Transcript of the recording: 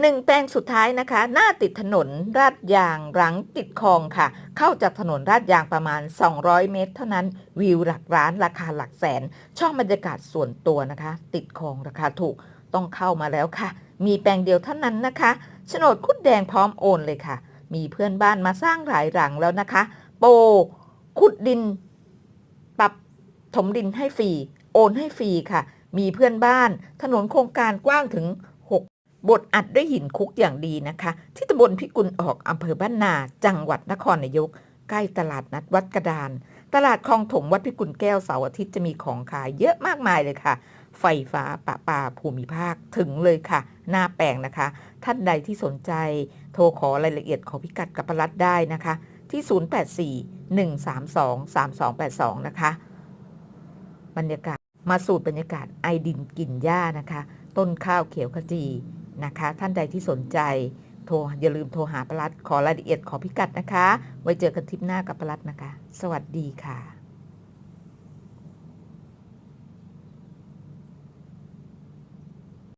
หนึ่งแปลงสุดท้ายนะคะ หน้าติดถนนลาดยางหลังติดคลองค่ะ เข้าจากถนนลาดยางประมาณ 200 เมตร เท่านั้นวิวหลักร้านราคาหลักแสน ช่องบรรยากาศส่วนตัวนะคะ ติดคลองราคาถูกต้องเข้ามาแล้วค่ะ มีแปลงเดียวเท่านั้นนะคะโฉนดคุดแดงพร้อมโอนเลยค่ะ มีเพื่อนบ้านมาสร้างหลายหลังแล้วนะคะ โปขุดดิน ปรับถมดินให้ฟรีโอนให้ฟรีค่ะ มีเพื่อนบ้าน ถนนโครงการกว้างถึง บทอัดด้วยหินคุกอย่างดีนะคะ ที่ตำบลพิกุลออกอำเภอบ้านนา จังหวัดนครนายก ใกล้ตลาดนัดวัดกระดาน ตลาดคลองถมวัดพิกุลแก้วเสาร์อาทิตย์จะมีของขายเยอะมากมายเลยค่ะ ไฟฟ้าปะปาภูมิภาคถึงเลยค่ะ หน้าแปลงนะคะ ท่านใดที่สนใจ โทรขอรายละเอียดขอพิกัดกับปรัดได้นะคะ ที่ 0841323282 นะคะ บรรยากาศมาสูตรบรรยากาศไอดินกลิ่นหญ้านะคะ ต้นข้าวเขียวขจี นะคะ ท่านใดที่สนใจโทรอย่าลืมโทรหาประลัดขอรายละเอียดขอพิกัดนะคะ ไว้เจอกันทริปหน้ากับประลัดนะคะ สวัสดีค่ะ